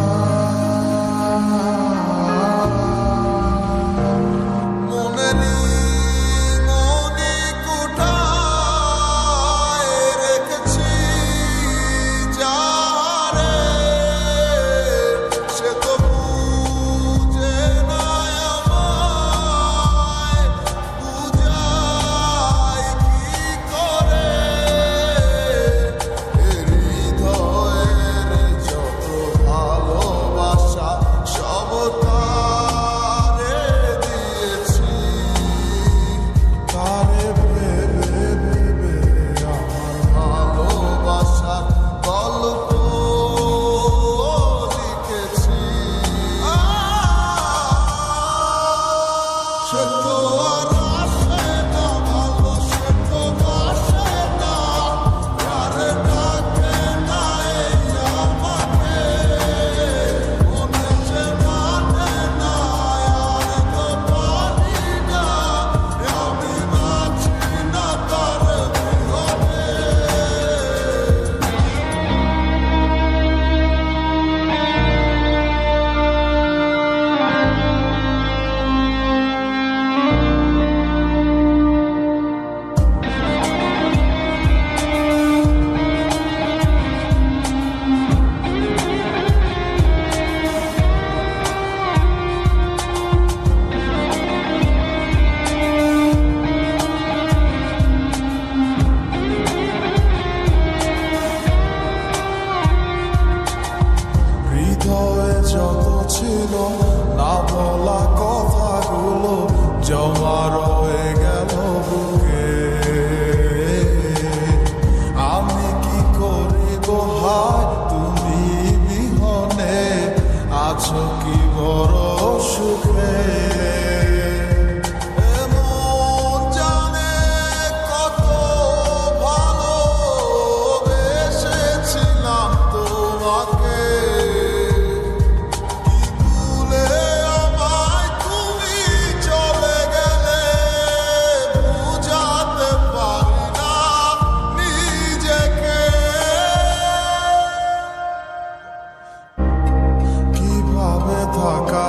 more. Shut ভেতরে যত ছিল না বলা কথাগুলো জমারো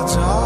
to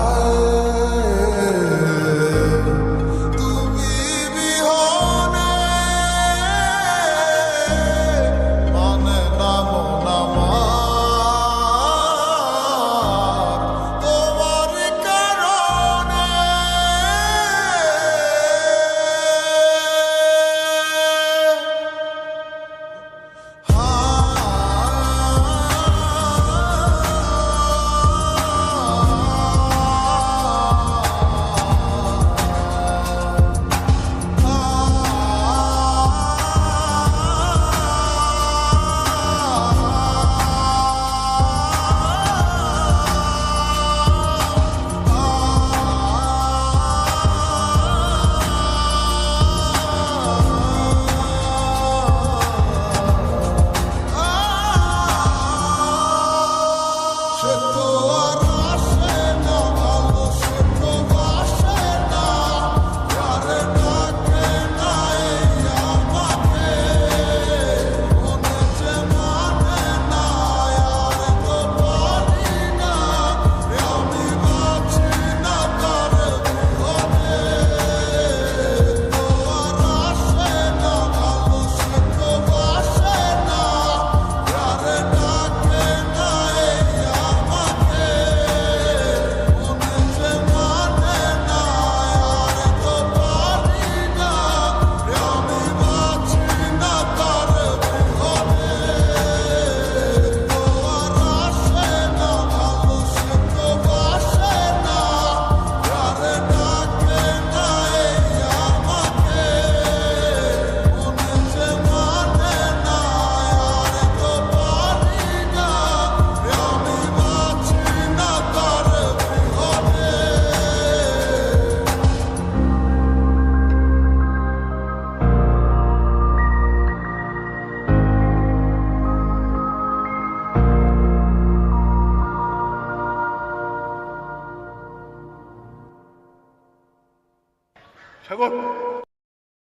Vamos.